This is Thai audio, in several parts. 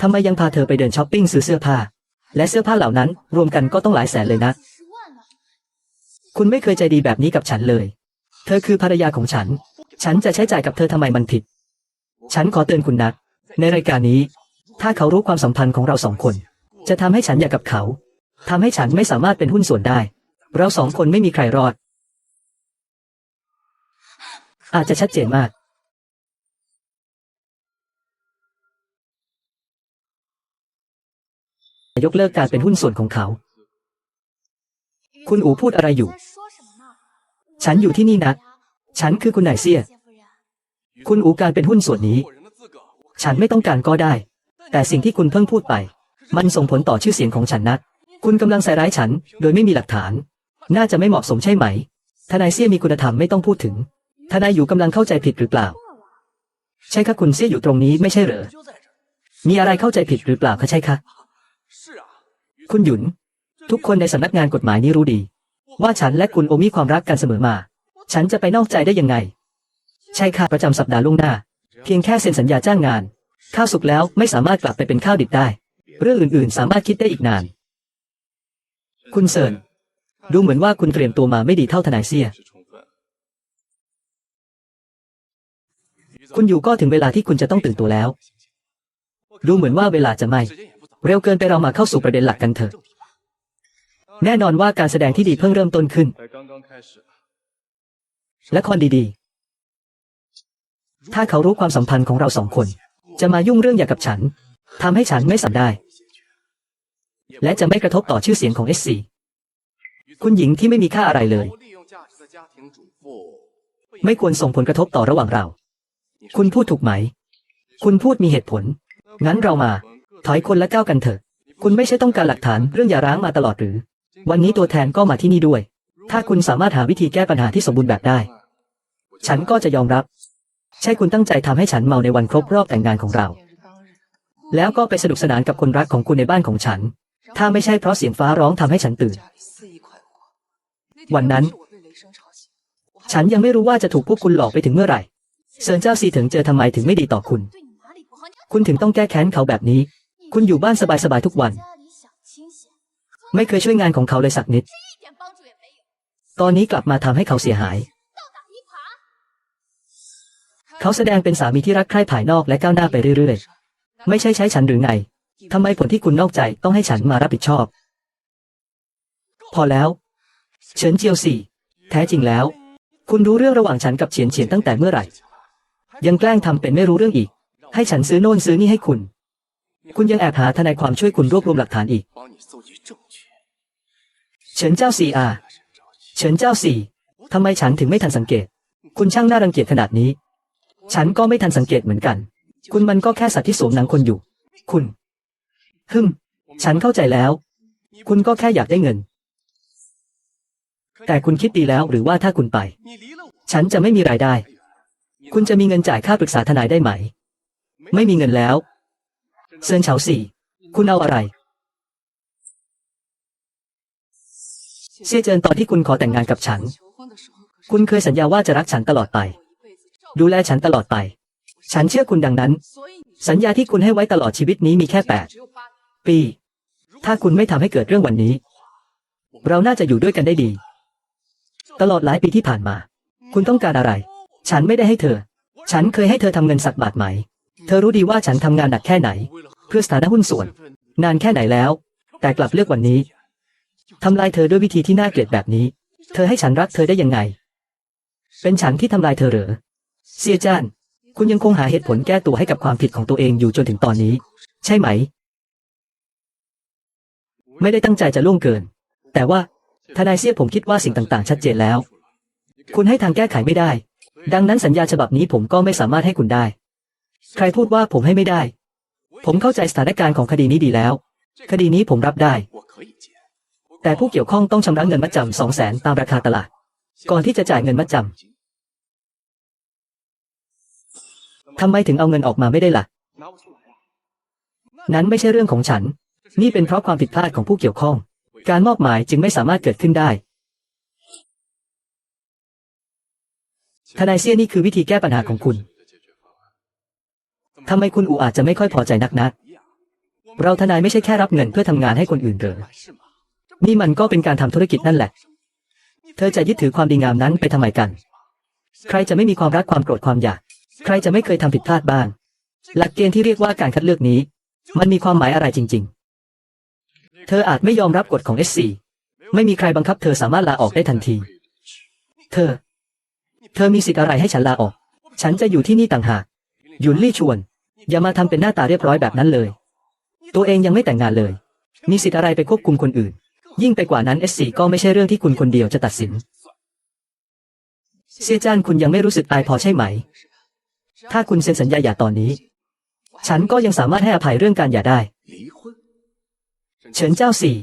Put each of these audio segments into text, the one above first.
ทำไมยังพาเธอไปเดินช้อปปิ้งซื้อเสื้อผ้า และเสื้อผ้าเหล่านั้น รวมกันก็ต้องหลายแสนเลยนะ คุณไม่เคยใจดีแบบนี้กับฉันเลย เธอคือภรรยาของฉัน ฉันจะใช้จ่ายกับเธอทำไมมันผิด ฉันขอเตือนคุณนะในรายการนี้ ถ้าเขารู้ความสัมพันธ์ของเราสองคน จะทำให้ฉันอยากกับเขา ทำให้ฉันไม่สามารถเป็นหุ้นส่วนได้ เราสองคนไม่มีใครรอด อาจจะชัดเจนมาก ยกเลิกการเป็นหุ้นส่วนของเขา คุณอูพูดอะไรอยู่ ฉันอยู่ที่นี่นะ ฉันคือคุณนายเซีย คุณอูการเป็นหุ้นส่วนนี้ ฉันไม่ต้องการก็ได้ แต่สิ่งที่คุณเพิ่งพูดไป มันส่งผลต่อชื่อเสียงของฉันนะคุณกำลังใส่ร้ายฉัน โดยไม่มีหลักฐาน น่าจะไม่เหมาะสมใช่ไหม ทนายเซียมีคุณธรรมไม่ต้องพูดถึง ทนายอยู่กำลังเข้าใจผิดหรือเปล่า ใช่ค่ะคุณเซียอยู่ตรงนี้ไม่ใช่เหรอ มีอะไรเข้าใจผิดหรือเปล่าคะใช่ค่ะ คุณหยุน ทุกคนในสำนักงานกฎหมายนี้รู้ดี ว่าฉันและคุณโอมีความรักกันเสมอมา ฉันจะไปนอกใจได้ยังไง ใช่ค่ะประจำสัปดาห์ล่วงหน้า เพียงแค่เซ็นสัญญาจ้างงาน ข้าวสุกแล้วไม่สามารถกลับไปเป็นข้าวดิบได้ เรื่องอื่นๆ สามารถคิดได้อีกนาน คุณเซินดูเหมือนว่าคุณเตรียมตัวมาไม่ดีเท่าทนายเซีย คุณอยู่ก็ถึงเวลาที่คุณจะต้องตื่นตัวแล้ว ดูเหมือนว่าเวลาจะไม่ เร็วเกินไปเรามาเข้าสู่ประเด็นหลักกันเถอะ แน่นอนว่าการแสดงที่ดีเพิ่งเริ่มต้นขึ้น และคอนดีๆ ถ้าเขารู้ความสัมพันธ์ของเราสองคน จะมายุ่งเรื่องอย่ากับฉัน ทำให้ฉันไม่สับได้ และจะไม่กระทบต่อชื่อเสียงของเอสซีคุณหญิงที่ไม่มีค่าอะไรเลย ไม่ควรส่งผลกระทบต่อระหว่างเรา คุณพูดถูกไหม คุณพูดมีเหตุผล งั้นเรามา ถอยคนละก้าวกันเถอะ คุณไม่ใช่ต้องการหลักฐานเรื่องอย่าร้างมาตลอดหรือ วันนี้ตัวแทนก็มาที่นี่ด้วย ถ้าคุณสามารถหาวิธีแก้ปัญหาที่สมบูรณ์แบบได้ ฉันก็จะยอมรับ ใช่คุณตั้งใจทำให้ฉันเมาในวันครบรอบแต่งงานของเรา แล้วก็ไปสนุกสนานกับคนรักของคุณในบ้านของฉัน ถ้าไม่ใช่เพราะเสียงฟ้าร้องทำให้ฉันตื่น วันนั้น ฉันยังไม่รู้ว่าจะถูกพวกคุณหลอกไปถึงเมื่อไหร่เซินเจ้าซีถึงเจอทำไมถึงไม่ดีต่อคุณ คุณถึงต้องแก้แค้นเขาแบบนี้ คุณอยู่บ้านสบายๆทุกวัน ไม่เคยช่วยงานของเขาเลยสักนิด ตอนนี้กลับมาทำให้เขาเสียหาย เขาแสดงเป็นสามีที่รักใคร่ภายนอกและก้าวหน้าไปเรื่อยๆ ไม่ใช่ใช้ฉันหรือไงทำไมผลที่คุณนอกใจต้องให้ฉันมารับผิดชอบ พอแล้ว เฉินเจียวสี่ แท้จริงแล้ว คุณรู้เรื่องระหว่างฉันกับเฉียนเฉียนตั้งแต่เมื่อไหร่ ยังแกล้งทำเป็นไม่รู้เรื่องอีก ให้ฉันซื้อโน่นซื้อนี่ให้คุณ คุณยังแอบหาทนายความช่วยคุณรวบรวมหลักฐานอีก เฉินเจ้าสี่อาเฉินเจ้าสี่ทำไมฉันถึงไม่ทันสังเกต คุณช่างน่ารังเกียจขนาดนี้ ฉันก็ไม่ทันสังเกตเหมือนกัน คุณมันก็แค่สัตว์ที่สวมหนังคนอยู่ คุณฮึมฉันเข้าใจแล้ว คุณก็แค่อยากได้เงิน แต่คุณคิดดีแล้วหรือว่าถ้าคุณไป ฉันจะไม่มีรายได้ คุณจะมีเงินจ่ายค่าปรึกษาทนายได้ไหม ไม่มีเงินแล้ว เซินเฉาสี่ คุณเอาอะไร เชี่ยเจินตอนที่คุณขอแต่งงานกับฉัน คุณเคยสัญญาว่าจะรักฉันตลอดไป ดูแลฉันตลอดไป ฉันเชื่อคุณดังนั้น สัญญาที่คุณให้ไว้ตลอดชีวิตนี้มีแค่แปดปี ถ้าคุณไม่ทำให้เกิดเรื่องวันนี้ เราน่าจะอยู่ด้วยกันได้ดี ตลอดหลายปีที่ผ่านมา คุณต้องการอะไร ฉันไม่ได้ให้เธอ ฉันเคยให้เธอทำเงินสักบาทไหม เธอรู้ดีว่าฉันทำงานหนักแค่ไหน เพื่อสถานะหุ้นส่วน นานแค่ไหนแล้ว แต่กลับเลือกวันนี้ทำลายเธอด้วยวิธีที่น่าเกลียดแบบนี้ เธอให้ฉันรักเธอได้ยังไง เป็นฉันที่ทำลายเธอเหรอเซียจานคุณยังคงหาเหตุผลแก้ตัวให้กับความผิดของตัวเองอยู่จนถึงตอนนี้ ใช่ไหม ไม่ได้ตั้งใจจะล่วงเกิน แต่ว่าทนายเซียผมคิดว่าสิ่งต่างๆ ชัดเจนแล้ว คุณให้ทางแก้ไขไม่ได้ ดังนั้นสัญญาฉบับนี้ผมก็ไม่สามารถให้คุณได้ ใครพูดว่าผมให้ไม่ได้ ผมเข้าใจสถานการณ์ของคดีนี้ดีแล้ว คดีนี้ผมรับได้ แต่ผู้เกี่ยวข้องต้องชำระเงินมัดจำสองแสนตามราคาตลาด ก่อนที่จะจ่ายเงินมัดจำทำไมถึงเอาเงินออกมาไม่ได้ละ่ะ นั้นไม่ใช่เรื่องของฉัน นี่เป็นเพราะความผิดพลาดของผู้เกี่ยวข้อง การมอบหมายจึงไม่สามารถเกิดขึ้นได้ทนายเซี่ยนี่คือวิธีแก้ปัญหาของคุณ ทำไมคุณอูอาจจะไม่ค่อยพอใจนักนะเราทนายไม่ใช่แค่รับเงินเพื่อทำงานให้คนอื่นเหรอ？นี่มันก็เป็นการทำธุรกิจนั่นแหละ เธอจะยึดถือความดีงามนั้นไปทำไมกัน ใครจะไม่มีความรักความโกรธความอยาก ใครจะไม่เคยทำผิดพลาดบ้าง หลักเกณฑ์ที่เรียกว่าการคัดเลือกนี้ มันมีความหมายอะไรจริง ๆ เธออาจไม่ยอมรับกฎของ SC ไม่มีใครบังคับเธอสามารถลาออกได้ทันที เธอ เธอมีสิทธิ์อะไรให้ฉันลาออก ฉันจะอยู่ที่นี่ต่างหากหยุนลี่ชวน อย่ามาทำเป็นหน้าตาเรียบร้อยแบบนั้นเลย ตัวเองยังไม่แต่งงานเลย มีสิทธิ์อะไรไปควบคุมคนอื่น ยิ่งไปกว่านั้น S4 ก็ไม่ใช่เรื่องที่คุณคนเดียวจะตัดสินเซียจ้านคุณยังไม่รู้สึกตายพอใช่ไหม ถ้าคุณเซ็นสัญญาหย่าตอนนี้ ฉันก็ยังสามารถให้อภัยเรื่องการหย่าได้ เฉินเจ้าสี่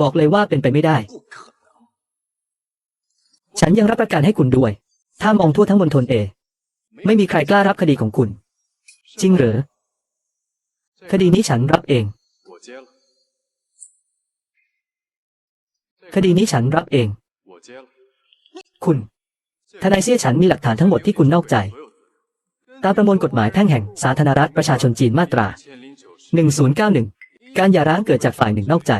บอกเลยว่าเป็นไปไม่ได้ ฉันยังรับประกันให้คุณด้วย ถ้ามองทั่วทั้งมณฑลเอ ไม่มีใครกล้ารับคดีของคุณ จริงหรือคดีนี้ฉันรับเอง คดีนี้ฉันรับเอง คุณ ทนายเสียฉันมีหลักฐานทั้งหมดที่คุณนอกใจ ตามประมวลกฎหมายแพ่งแห่งสาธารณรัฐประชาชนจีนมาตรา 1091 การหย่าร้างเกิดจากฝ่ายหนึ่งนอกใจ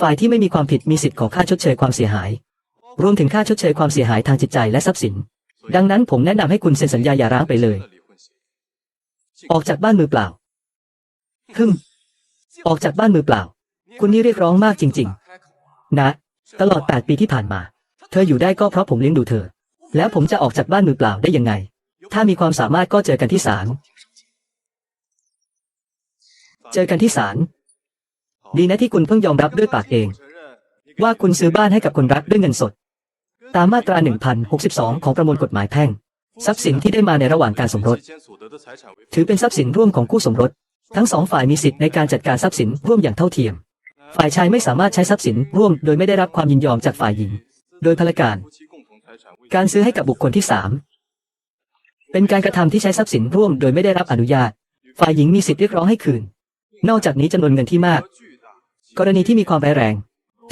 ฝ่ายที่ไม่มีความผิดมีสิทธิ์ขอค่าชดเชยความเสียหาย รวมถึงค่าชดเชยความเสียหายทางจิตใจและทรัพย์สิน ดังนั้นผมแนะนำให้คุณเซ็นสัญญาหย่าร้างไปเลย ออกจากบ้านมือเปล่าฮึมออกจากบ้านมือเปล่า คุณนี่เรียกร้องมากจริง ๆ นะ ตลอด 8 ปีที่ผ่านมา เธออยู่ได้ก็เพราะผมเลี้ยงดูเธอ แล้วผมจะออกจากบ้านมือเปล่าได้ยังไง ถ้ามีความสามารถก็เจอกันที่ศาล เจอกันที่ศาล ดีนะที่คุณเพิ่งยอมรับด้วยปากเอง ว่าคุณซื้อบ้านให้กับคนรักด้วยเงินสด ตามมาตรา 1062 ของประมวลกฎหมายแพ่ง ทรัพย์สินที่ได้มาในระหว่างการสมรส ถือเป็นทรัพย์สินร่วมของคู่สมรส ทั้งสองฝ่ายมีสิทธิ์ในการจัดการทรัพย์สินร่วมอย่างเท่าเทียม ฝ่ายชายไม่สามารถใช้ทรัพย์สินร่วมโดยไม่ได้รับความยินยอมจากฝ่ายหญิง โดยพลการ การซื้อให้กับบุคคลที่สามเป็นการกระทำที่ใช้ทรัพย์สินร่วมโดยไม่ได้รับอนุญาต ฝ่ายหญิงมีสิทธิ์เรียกร้องให้คืน นอกจากนี้จำนวนเงินที่มาก กรณีที่มีความร้ายแรง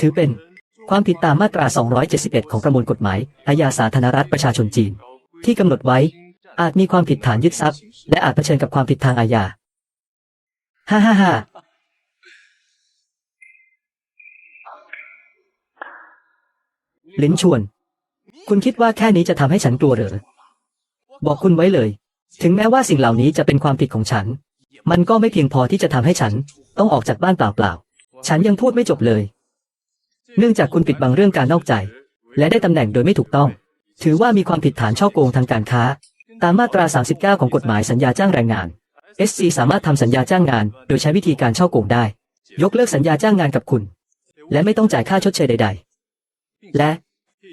ถือเป็นความผิดตามมาตรา 271 ของประมวลกฎหมายอาญาสาธารณรัฐประชาชนจีน ที่กำหนดไว้ อาจมีความผิดฐานยึดทรัพย์ และอาจเผชิญกับความผิดทางอาญาฮ่าฮ่าฮ่าลินชวน คุณคิดว่าแค่นี้จะทำให้ฉันกลัวหรือ บอกคุณไว้เลย ถึงแม้ว่าสิ่งเหล่านี้จะเป็นความผิดของฉัน มันก็ไม่เพียงพอที่จะทำให้ฉันต้องออกจากบ้านเปล่าๆ ฉันยังพูดไม่จบเลย เนื่องจากคุณปิดบังเรื่องการนอกใจ และได้ตำแหน่งโดยไม่ถูกต้อง ถือว่ามีความผิดฐานช่อโกงทางการค้า ตามมาตรา 39 ของกฎหมายสัญญาจ้างแรงงาน SC สามารถทำสัญญาจ้างงาน โดยใช้วิธีการช่อโกงได้ ยกเลิกสัญญาจ้างงานกับคุณ และไม่ต้องจ่ายค่าชดเชยใด ๆ และ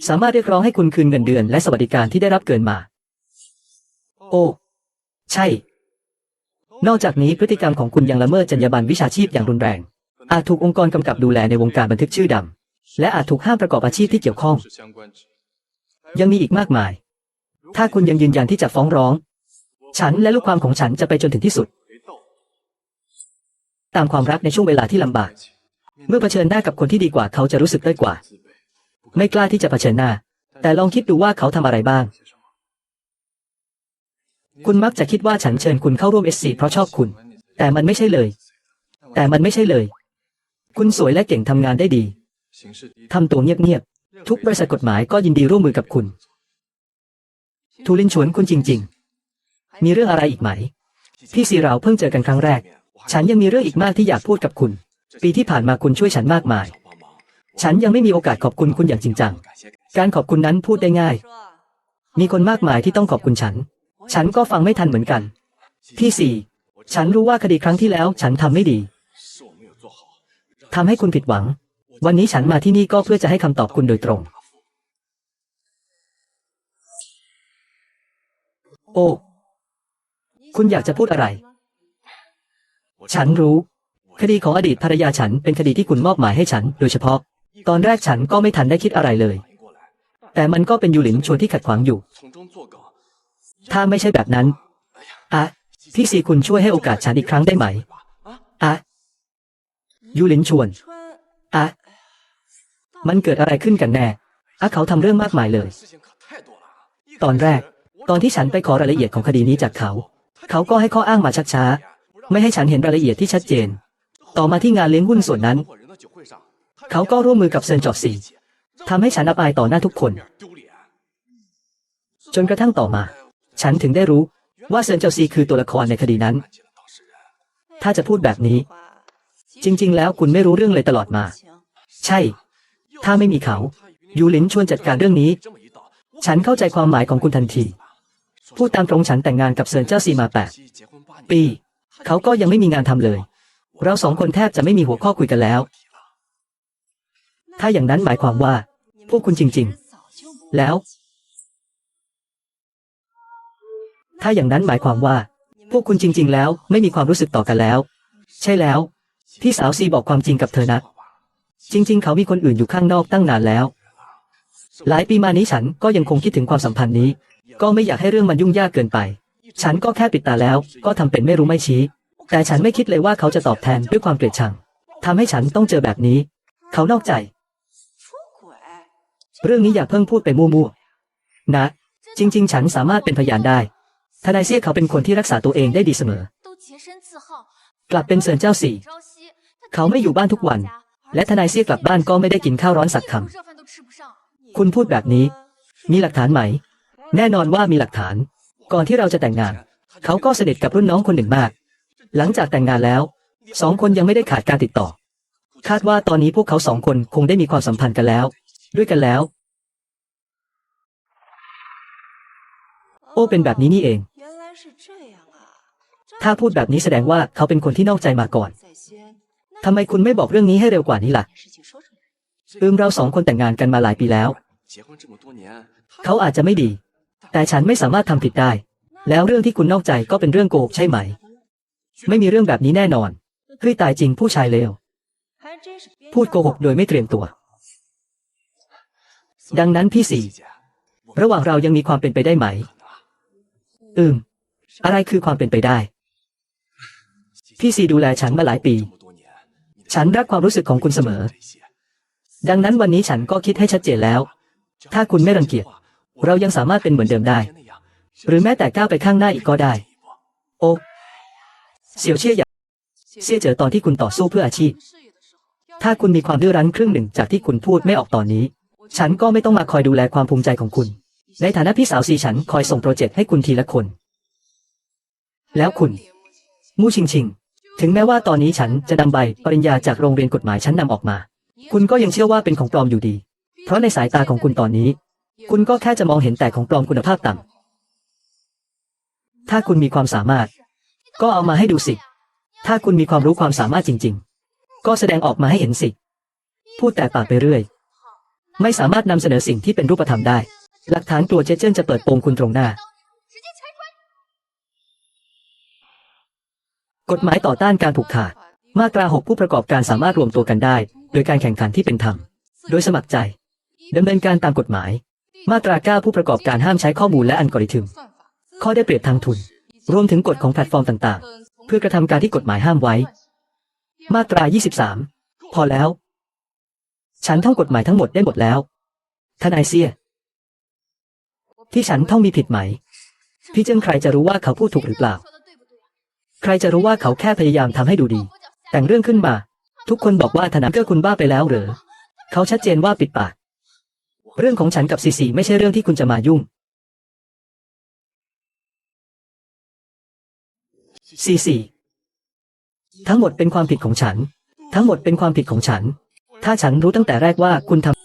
สามารถเรียกร้องให้คุณคืนเงินเดือน และสวัสดิการที่ได้รับเกินมา โอ้ ใช่ นอกจากนี้พฤติกรรมของคุณยังละเมิดจรรยาบรรณวิชาชีพอย่างรุนแรง อาจถูกองค์กรกำกับดูแลในวงการบันทึกชื่อดำและอาจถูกห้ามประกอบอาชีพที่เกี่ยวข้อง ยังมีอีกมากมาย ถ้าคุณยังยืนยันที่จะฟ้องร้อง ฉันและลูกความของฉันจะไปจนถึงที่สุด ตามความรักในช่วงเวลาที่ลำบาก เมื่อเผชิญหน้ากับคนที่ดีกว่าเขาจะรู้สึกด้อยกว่า ไม่กล้าที่จะเผชิญหน้า แต่ลองคิดดูว่าเขาทำอะไรบ้าง คุณมักจะคิดว่าฉันเชิญคุณเข้าร่วม SC เพราะชอบคุณ แต่มันไม่ใช่เลย แต่มันไม่ใช่เลย คุณสวยและเก่งทำงานได้ดีทำตัวเงียบๆ ทุกบริษัทกฎหมายก็ยินดีร่วมมือกับคุณ ทูลินชวนคุณจริง ๆ มีเรื่องอะไรอีกไหม พี่สีเราเพิ่งเจอกันครั้งแรก ฉันยังมีเรื่องอีกมากที่อยากพูดกับคุณ ปีที่ผ่านมาคุณช่วยฉันมากมาย ฉันยังไม่มีโอกาสขอบคุณคุณอย่างจริงจัง การขอบคุณนั้นพูดได้ง่าย มีคนมากมายที่ต้องขอบคุณฉัน ฉันก็ฟังไม่ทันเหมือนกัน พี่สี่ ฉันรู้ว่าคดีครั้งที่แล้วฉันทำไม่ดีทำให้คุณผิดหวัง วันนี้ฉันมาที่นี่ก็เพื่อจะให้คำตอบคุณโดยตรง โอ้ คุณอยากจะพูดอะไร ฉันรู้ คดีของอดีตภรรยาฉันเป็นคดีที่คุณมอบหมายให้ฉัน โดยเฉพาะ ตอนแรกฉันก็ไม่ทันได้คิดอะไรเลย แต่มันก็เป็นยูหลินชวนที่ขัดขวางอยู่ ถ้าไม่ใช่แบบนั้นอะพี่สีคุณช่วยให้โอกาสฉันอีกครั้งได้ไหมอะยูหลินชวนอะ มันเกิดอะไรขึ้นกันแน่อะเขาทำเรื่องมากมายเลย ตอนแรก ตอนที่ฉันไปขอรายละเอียดของคดีนี้จากเขา เขาก็ให้ข้ออ้างมาชักช้า ไม่ให้ฉันเห็นรายละเอียดที่ชัดเจน ต่อมาที่งานเลี้ยงหุ้นส่วนนั้น เขาก็ร่วมมือกับเซินจอดซีทำให้ฉันอับอายต่อหน้าทุกคน จนกระทั่งต่อมา ฉันถึงได้รู้ว่าเซินเจ้าซีคือตัวละครในคดีนั้น ถ้าจะพูดแบบนี้ จริง ๆ แล้วคุณไม่รู้เรื่องเลยตลอดมา ใช่ ถ้าไม่มีเขา ยูหลินชวนจัดการเรื่องนี้ ฉันเข้าใจความหมายของคุณทันที พูดตามตรงฉันแต่งงานกับเซินเจ้าซีมาแปดปี เขาก็ยังไม่มีงานทำเลย เราสองคนแทบจะไม่มีหัวข้อคุยกันแล้ว ถ้าอย่างนั้นหมายความว่า พวกคุณจริง ๆ แล้ว ถ้าอย่างนั้นหมายความว่า พวกคุณจริง ๆ แล้ว ไม่มีความรู้สึกต่อกันแล้ว ใช่แล้ว พี่สาวซีบอกความจริงกับเธอนะ จริง ๆ เขามีคนอื่นอยู่ข้างนอกตั้งนานแล้ว หลายปีมานี้ฉันก็ยังคงคิดถึงความสัมพันธ์นี้ ก็ไม่อยากให้เรื่องมันยุ่งยากเกินไป ฉันก็แค่ปิดตาแล้ว ก็ทำเป็นไม่รู้ไม่ชี้ แต่ฉันไม่คิดเลยว่าเขาจะตอบแทนด้วยความเกลียดชัง ทำให้ฉันต้องเจอแบบนี้ เขานอกใจ เรื่องนี้อย่าเพิ่งพูดไปมั่วๆนะ จริง ๆ ฉันสามารถเป็นพยานได้ทนายเซี่ยเขาเป็นคนที่รักษาตัวเองได้ดีเสมอ กลับเป็นเซินเจ้าสี่ เขาไม่อยู่บ้านทุกวัน และทนายเสียกลับบ้านก็ไม่ได้กินข้าวร้อนสักคำคุณพูดแบบนี้ มีหลักฐานไหม แน่นอนว่ามีหลักฐาน ก่อนที่เราจะแต่งงาน เขาก็สนิทกับรุ่นน้องคนหนึ่งมาก หลังจากแต่งงานแล้วสองคนยังไม่ได้ขาดการติดต่อ คาดว่าตอนนี้พวกเขาสองคนคงได้มีความสัมพันธ์กันแล้ว ด้วยกันแล้ว โอเป็นแบบนี้นี่เอง ถ้าพูดแบบนี้แสดงว่าเขาเป็นคนที่นอกใจมาก่อน ทำไมคุณไม่บอกเรื่องนี้ให้เร็วกว่านี้ล่ะอืมเราสองคนแต่งงานกันมาหลายปีแล้ว เขาอาจจะไม่ดี แต่ฉันไม่สามารถทำผิดได้ แล้วเรื่องที่คุณนอกใจก็เป็นเรื่องโกหกใช่ไหม ไม่มีเรื่องแบบนี้แน่นอนคือตายจริงผู้ชายเลว พูดโกหกโดยไม่เตรียมตัว ดังนั้นพี่สี่ระหว่างเรายังมีความเป็นไปได้ไหม อืม อะไรคือความเป็นไปได้ พี่สี่ดูแลฉันมาหลายปี ฉันรักความรู้สึกของคุณเสมอ ดังนั้นวันนี้ฉันก็คิดให้ชัดเจนแล้ว ถ้าคุณไม่รังเกียจ เรายังสามารถเป็นเหมือนเดิมได้ หรือแม้แต่ก้าวไปข้างหน้าอีกก็ได้ โอ้เสี่ยวเชี่ยอยากเสี่ยเจอตอนที่คุณต่อสู้เพื่ออาชีพ ถ้าคุณมีความดื้อรั้นครึ่งหนึ่งจากที่คุณพูดไม่ออกตอนนี้ ฉันก็ไม่ต้องมาคอยดูแลความภูมิใจของคุณ ในฐานะพี่สาวซีฉันคอยส่งโปรเจกต์ให้คุณทีละคน แล้วคุณ มู่ชิงชิง ถึงแม้ว่าตอนนี้ฉันจะนำใบปริญญาจากโรงเรียนกฎหมายชั้นนำออกมา คุณก็ยังเชื่อว่าเป็นของปลอมอยู่ดี เพราะในสายตาของคุณตอนนี้ คุณก็แค่จะมองเห็นแต่ของปลอมคุณภาพต่ำถ้าคุณมีความสามารถ ก็เอามาให้ดูสิ ถ้าคุณมีความรู้ความสามารถจริง ๆ ก็แสดงออกมาให้เห็นสิ พูดแต่ปากไปเรื่อย ไม่สามารถนำเสนอสิ่งที่เป็นรูปธรรมได้ หลักฐานกลัวเจเจิ้นจะเปิดโปงคุณตรงหน้า กฎหมายต่อต้านการผูกขาด มาตราหกผู้ประกอบการสามารถรวมตัวกันได้ โดยการแข่งขันที่เป็นธรรม โดยสมัครใจดำเนินการตามกฎหมาย มาตรา 9 ผู้ประกอบการห้ามใช้ข้อมูลและอัลกอริทึม ข้อได้เปรียบทางทุน รวมถึงกฎของแพลตฟอร์มต่างๆ เพื่อกระทำการที่กฎหมายห้ามไว้ มาตรา 23 พอแล้ว ฉันท่องกฎหมายทั้งหมดได้หมดแล้วทนายเซีย ที่ฉันท่องมีผิดไหม พี่เจิ้งใครจะรู้ว่าเขาพูดถูกหรือเปล่า ใครจะรู้ว่าเขาแค่พยายามทำให้ดูดี แต่งเรื่องขึ้นมา ทุกคนบอกว่าธนาเกื้อคุณบ้าไปแล้วเหรอ เขาชัดเจนว่าปิดปาก เรื่องของฉันกับซีซีไม่ใช่เรื่องที่คุณจะมายุ่ง ซีซีทั้งหมดเป็นความผิดของฉัน ทั้งหมดเป็นความผิดของฉัน ถ้าฉันรู้ตั้งแต่แรกว่าคุณทำ